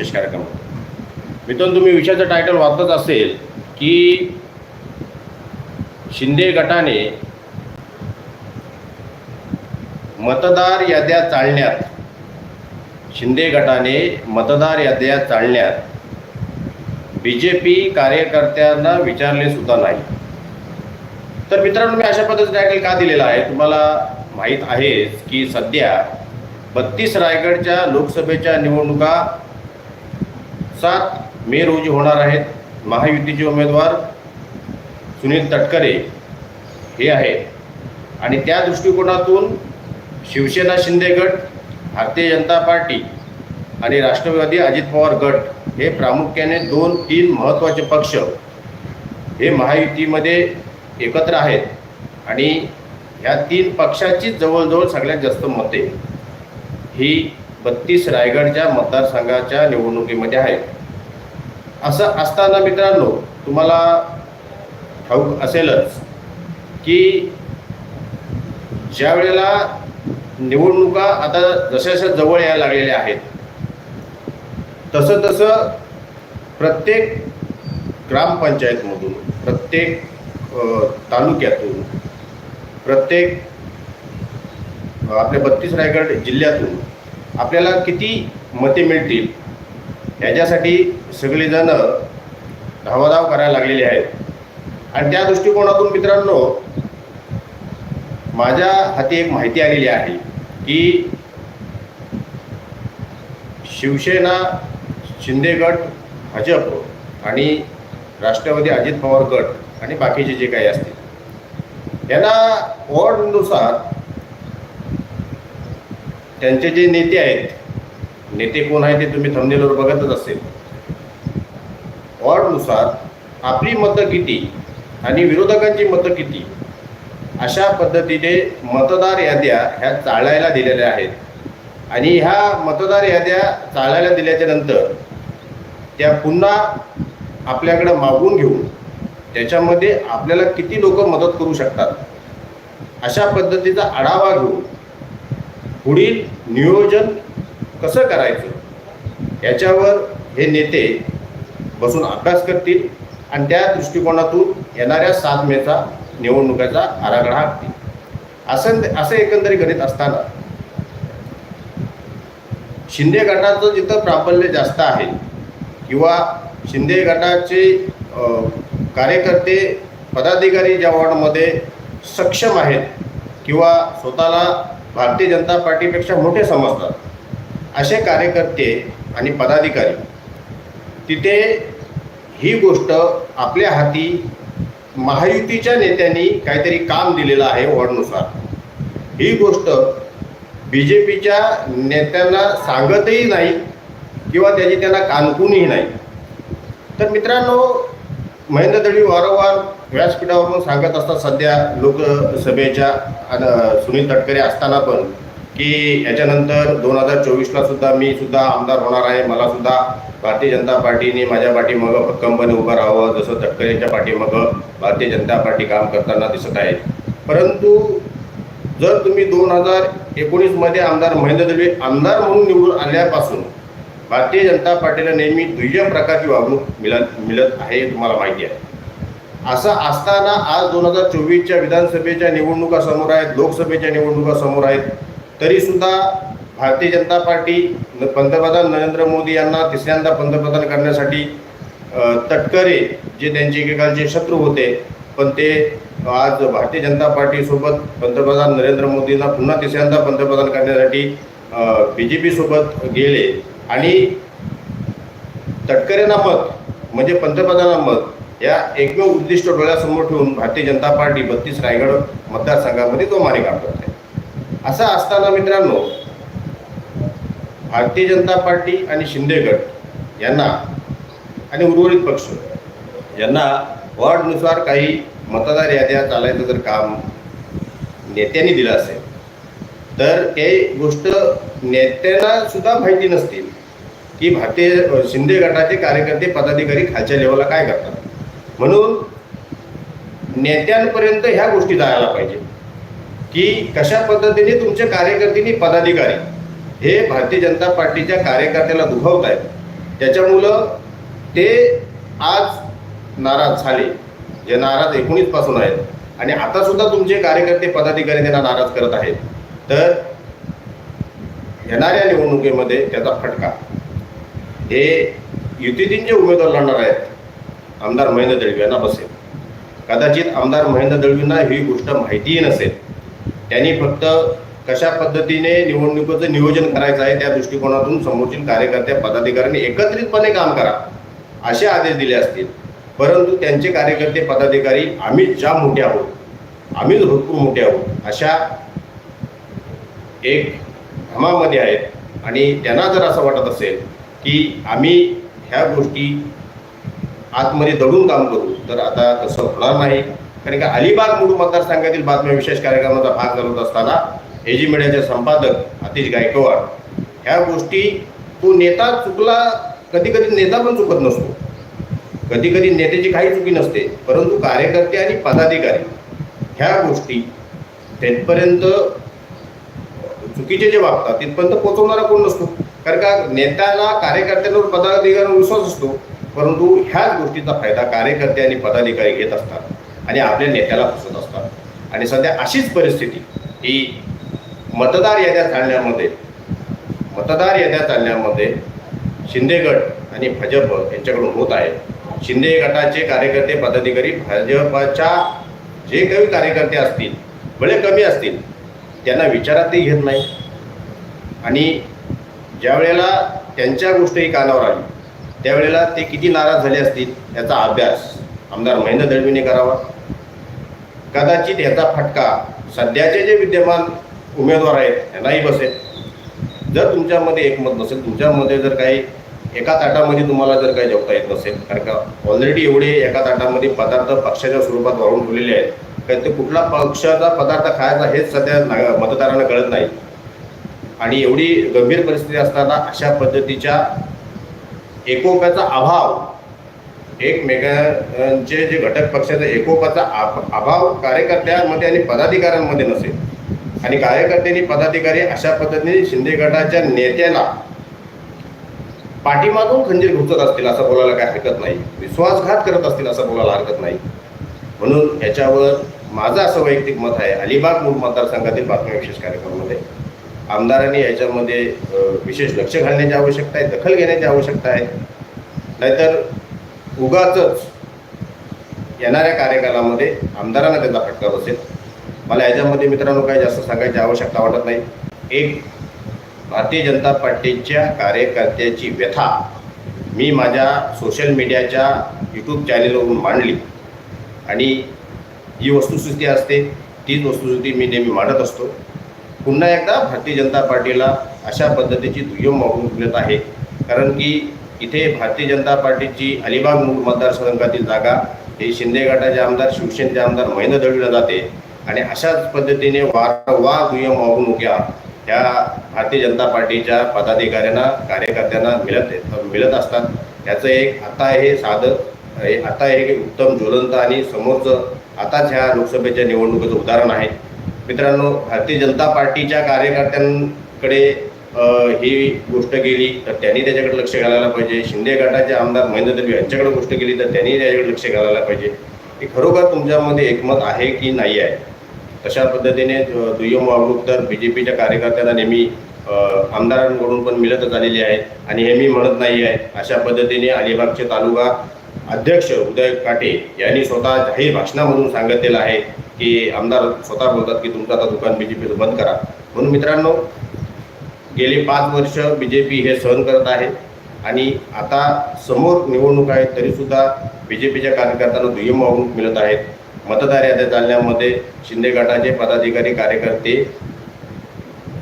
विशेष कार्यक्रम. होता मित्रांनो तुम्ही विषयाचं टायटल वाचत असेल की शिंदे गटाने मतदार याद्या चालण्यात शिंदे गटाने मतदार याद्या चालण्यात बी जे पी कार्यकर्त्यांना विचारले सुद्धा नाही. तर मित्रांनो मी अशा पद्धतीचं टायटल का दिलेलं आहे? तुम्हाला माहीत आहेच की सध्या बत्तीस रायगडच्या लोकसभेच्या निवडणुका सात मे रोजी होणार आहेत. महायुतीचे उमेदवार सुनील तटकरे हे आहेत. आणि त्या दृष्टिकोनातून शिवसेना शिंदे गट भारतीय जनता पार्टी आणि राष्ट्रवादी अजित पवार गट हे प्रामुख्याने दोन तीन महत्त्वाचे पक्ष हे महायुतीमध्ये एकत्र आहेत. आणि ह्या तीन पक्षाचीच जवळजवळ सगळ्यात जास्त मते ही बत्तीस रायगडच्या मतदारसंघाच्या निवडणुकीमध्ये आहेत असं असताना मित्रांनो तुम्हाला ठाऊक असेलच की ज्या वेळेला निवडणुका आता जशा जशा जवळ यायला लागलेल्या आहेत तसं तसं प्रत्येक ग्रामपंचायतमधून प्रत्येक तालुक्यातून प्रत्येक आपल्या बत्तीस रायगड जिल्ह्यातून आपल्याला किती मते मिळतील याच्यासाठी सगळेजण धावाधाव करायला लागलेले आहेत. आणि त्या दृष्टिकोनातून मित्रांनो माझ्या हाती एक माहिती आलेली आहे की शिवसेना शिंदे गट भाजप आणि राष्ट्रवादी अजित पवार गट आणि बाकीचे जे काही असतील यांना वॉर्डनुसार त्यांचे जे नेते आहेत नेते कोण आहेत ते तुम्ही थंबनेलवर बघतच असेल. वॉर्डनुसार आपली मतं किती आणि विरोधकांची मतं किती अशा पद्धतीने मतदार याद्या ह्या चाळायला दिलेल्या आहेत. आणि ह्या मतदार याद्या चाळायला दिल्याच्या नंतर त्या पुन्हा आपल्याकडं मागून घेऊन त्याच्यामध्ये आपल्याला किती लोक मदत करू शकतात अशा पद्धतीचा आढावा घेऊन पुढील नियोजन कसं करायचं? याच्यावर हे नेते बसून अभ्यास करतील आणि त्या दृष्टिकोनातून येणाऱ्या सात मेचा निवडणुकीचा आराखडा आखतील असं असं एकंदरीत गणित असताना शिंदे गटाचं जिथं प्राबल्य जास्त आहे किंवा शिंदे गटाचे कार्यकर्ते पदाधिकारी ज्या वॉर्डमध्ये सक्षम आहेत किंवा स्वतःला भारतीय जनता पार्टीपेक्षा मोठे समजतात असे कार्यकर्ते आणि पदाधिकारी तिथे ही गोष्ट आपल्या हाती महायुतीच्या नेत्यांनी काहीतरी काम दिलेलं आहे वॉर्डनुसार ही गोष्ट बी जे पीच्या नेत्यांना सांगतही नाही किंवा त्याची त्यांना कानकूनही नाही. तर मित्रांनो महेंद्र दळवी वारंवार व्यासपीठावरून सांगत असतात सध्या लोकसभेच्या सुनील तटकरे असताना पण की याच्यानंतर दोन हजार चोवीसला सुद्धा मी सुद्धा आमदार होणार आहे. मला सुद्धा भारतीय जनता पार्टीने माझ्या पाठीमागं भक्कमपणे उभं राहावं जसं तटकरेंच्या पाठीमागं भारतीय जनता पार्टी काम करताना दिसत आहे. परंतु जर तुम्ही दोन हजार एकोणीसमध्ये आमदार महेंद्र दळवी आमदार म्हणून निवडून आल्यापासून भारतीय जनता पार्टीला नेहमी दुय्यम प्रकारची वागणूक मिळत मिळत आहे तुम्हाला माहिती आहे. असं असताना आज दोन हजार चोवीसच्या विधानसभेच्या निवडणुका समोर आहेत लोकसभेच्या निवडणुका समोर आहेत तरीसुद्धा भारतीय जनता पार्टी पंतप्रधान नरेंद्र मोदी यांना तिसऱ्यांदा पंतप्रधान करण्यासाठी तटकरे जे त्यांचे एकेकालचे शत्रू होते पण ते आज भारतीय जनता पार्टीसोबत पंतप्रधान नरेंद्र मोदींना पुन्हा तिसऱ्यांदा पंतप्रधान करण्यासाठी बी जे पीसोबत गेले. आणि तटकरेंना मत म्हणजे पंतप्रधानांना मत या एकमेव उद्दिष्ट डोळ्यासमोर ठेवून भारतीय जनता पार्टी बत्तीस रायगड मतदारसंघामध्ये तो मारे काम करते असं असताना मित्रांनो भारतीय जनता पार्टी आणि शिंदे गट यांना आणि उर्वरित पक्ष यांना वॉर्डनुसार काही मतदार याद्या चालायचं जर काम नेत्यांनी दिलं असेल तर ते गोष्ट नेत्यांना सुद्धा माहिती नसतील. की भारतीय शिंदे गटाचे कार्यकर्ते पदाधिकारी खालच्या लेवलला काय करतात? म्हणून नेत्यांपर्यंत ह्या गोष्टी जायला पाहिजे. की कशा पद्धतीने तुमच्या कार्यकर्त्यांनी पदाधिकारी हे भारतीय जनता पार्टीच्या कार्यकर्त्याला दुभवत आहेत त्याच्यामुळं ते आज नाराज झाले. जे नाराज एकोणीसपासून आहेत. आणि आता सुद्धा तुमचे कार्यकर्ते पदाधिकारी त्यांना नाराज करत आहेत. तर येणाऱ्या निवडणुकीमध्ये त्याचा फटका. हे युतीतील जे उमेदवार लढणार आहेत आमदार महेंद्र दळवी यांना बसेल. कदाचित आमदार महेंद्र दळवींना ही गोष्ट माहितीही नसेल. त्यांनी फक्त कशा पद्धतीने निवडणुकीचं नियोजन करायचं आहे त्या दृष्टिकोनातून समोरच्या कार्यकर्त्या पदाधिकाऱ्यांनी एकत्रितपणे काम करा असे आदेश दिले असतील. परंतु त्यांचे कार्यकर्ते पदाधिकारी आम्ही ज्या मोठे आहोत आम्हीच भरपूर मोठे आहोत अशा एक भ्रमामध्ये आहेत. आणि त्यांना जर असं वाटत असेल की आम्ही ह्या गोष्टी आतमध्ये दडून काम करू. तर आता तसं होणार नाही. कारण का अलिबाग मूळ मतदारसंघातील बातम्या विशेष कार्यक्रमाचा भाग घालत असताना एजी मीडियाचे संपादक अतिश गायकवाड ह्या गोष्टी तो नेता चुकला कधी कधी नेता पण चुकत नसतो. कधी कधी नेत्याची काही चुकी नसते परंतु कार्यकर्ते आणि पदाधिकारी ह्या गोष्टी तेथपर्यंत चुकीचे जे वागतात तिथपर्यंत पोचवणारा कोण नसतो? कारण का नेत्याला कार्यकर्त्यांवर पदाधिकाऱ्यांवर विश्वास असतो परंतु ह्याच गोष्टीचा फायदा कार्यकर्ते आणि पदाधिकारी घेत असतात आणि आपल्या नेत्याला पुसत असतात. आणि सध्या अशीच परिस्थिती ही मतदार याद्या चालण्यामध्ये मतदार याद्या चालण्यामध्ये शिंदे गट आणि भाजप यांच्याकडून होत आहे शिंदे गटाचे कार्यकर्ते पदाधिकारी भाजपच्या जे काही कार्यकर्ते असतील भले कमी असतील त्यांना विचारातही घेत नाही. आणि ज्या वेळेला त्यांच्या गोष्टी कानावर आली त्यावेळेला ते किती नाराज झाले असतील याचा अभ्यास आमदार महेंद्र दळवीने करावा. कदाचित याचा फटका सध्याचे जे विद्यमान उमेदवार आहेत यांनाही बसेल. जर तुमच्यामध्ये एकमत नसेल तुमच्यामध्ये जर काही एका ताटामध्ये तुम्हाला जर काही जेवता येत नसेल कारण का ऑलरेडी एवढे एका ताटामध्ये पदार्थ पक्षाच्या स्वरूपात वाढून ठेवलेले आहेत कारण ते कुठला पक्षाचा पदार्थ खायचा हेच सध्या ना- मतदारांना कळत नाही. आणि एवढी गंभीर परिस्थिती असताना अशा पद्धतीच्या एकोप्याचा अभाव एकमेकांचे जे घटक पक्षाचा एकोपाचा आभ- अभाव कार्यकर्त्यांमध्ये आणि पदाधिकाऱ्यांमध्ये नसेल. आणि कार्यकर्त्यांनी पदाधिकारी अशा पद्धतीने शिंदे गटाच्या नेत्याला पाठीमागून खंजीर घुसत असतील असं बोलायला काय हरकत नाही. विश्वासघात करत असतील असं बोलायला हरकत नाही. म्हणून याच्यावर माझं असं वैयक्तिक मत आहे. अलिबाग मूळ मतदारसंघातील बातम्या विशेष कार्यक्रमामध्ये. आमदारांनी याच्यामध्ये विशेष लक्ष घालण्याची आवश्यकता आहे दखल घेण्याची आवश्यकता आहे. नाहीतर उगाच येणाऱ्या कार्यकालामध्ये आमदारांना त्याचा फटका बसेल. मला याच्यामध्ये मित्रांनो काही जास्त सांगायची आवश्यकता वाटत नाही. एक भारतीय जनता पार्टीच्या कार्यकर्त्याची व्यथा मी माझ्या सोशल मीडियाच्या यूट्यूब चॅनेलवरून मांडली. आणि जी वस्तुस्थिती असते तीच वस्तुस्थिती मी नेहमी मांडत असतो. पुन्हा एकदा भारतीय जनता पार्टीला अशा पद्धतीची दुय्यम मागणूक मिळत आहे. कारण की इथे भारतीय जनता पार्टीची अलिबाग मूळ मतदारसंघातील जागा हे शिंदे गटाचे आमदार शिवसेनेचे आमदार महेंद्र दळवीला जाते. आणि अशाच पद्धतीने वारंवार दुय्यम वागणुक्या ह्या भारतीय जनता पार्टीच्या पदाधिकाऱ्यांना कार्यकर्त्यांना मिळत मिळत असतात. त्याचं एक आता हे साधं हे आता हे उत्तम ज्वलंत आणि समोरचं आताच ह्या लोकसभेच्या निवडणुकीचं उदाहरण आहे. मित्रांनो भारतीय जनता पार्टीच्या कार्यकर्त्यांकडे ही गोष्ट गेली तर त्यांनी त्याच्याकडे लक्ष घालायला पाहिजे. शिंदे गटाचे आमदार महेंद्र देवी यांच्याकडे गोष्ट गेली तर त्यांनी त्याच्याकडे लक्ष घालायला पाहिजे. की खरोखर तुमच्यामध्ये एकमत आहे की नाही आहे? तशा पद्धतीने दुय्यम वागणूक तर बी जे पीच्या कार्यकर्त्यांना नेहमी आमदारांकडून पण मिळतच आलेली आहे. आणि हे मी म्हणत नाही आहे. अशा पद्धतीने अलिबागचे तालुका अध्यक्ष उदय काटे यांनी स्वतः जाहीर भाषणामधून सांगितलेलं आहे की आमदार स्वतः बोलतात की तुमचं आता दुकान बी जे पीचं बंद करा. म्हणून मित्रांनो गेले पाच वर्ष बी जे पी हे सहन करत आहे आणि आता समोर निवडणूक आहे तरीसुद्धा बी जे पीच्या कार्यकर्त्यांना दुय्यम वागणूक मिळत आहेत मतदार याद्या चालण्यामध्ये शिंदे गटाचे पदाधिकारी कार्यकर्ते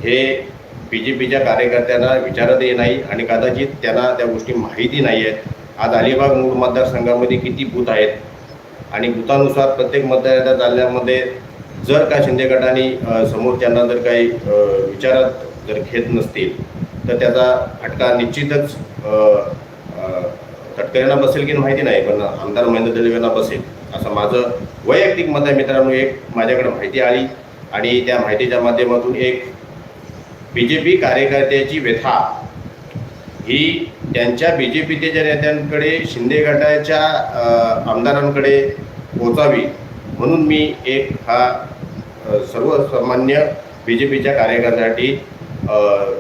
हे बी जे पीच्या कार्यकर्त्यांना विचारतही नाही आणि कदाचित त्यांना त्या गोष्टी माहिती नाही आहेत आज अलिबाग मूळ मतदारसंघामध्ये किती बूथ आहेत? आणि बुथानुसार प्रत्येक मतदार चालण्यामध्ये जर का शिंदे गटाने समोरच्यांना जर काही विचारात जर घेत नसतील तर त्याचा फटका निश्चितच तटकऱ्यांना बसेल की माहिती नाही पण आमदार महेंद्र दलवेंना बसेल असं माझं वैयक्तिक मत आहे. मित्रांनो एक माझ्याकडे माहिती आली आणि त्या माहितीच्या माध्यमातून एक बी जे पी कार्यकर्त्याची व्यथा ही त्यांच्या बी जे पीच्या नेत्यांकडे शिंदे गटाच्या आमदारांकडे पोचावी म्हणून मी एक हा सर्वसामान्य बी जे पीच्या कार्यकर्त्यासाठी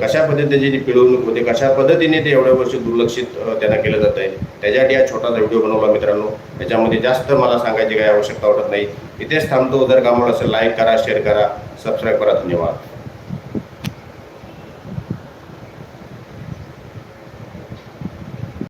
कशा पद्धतीने जी पिळवणूक होते कशा पद्धतीने ते एवढ्या वर्ष दुर्लक्षित त्यांना केलं जात आहे त्याच्यासाठी हा छोटासा व्हिडिओ बनवला मित्रांनो. त्याच्यामध्ये जास्त मला सांगायची काही आवश्यकता वाटत नाही. इथेच थांबतो. जर कामाला असेल लाईक करा शेअर करा सबस्क्राईब करा. धन्यवाद.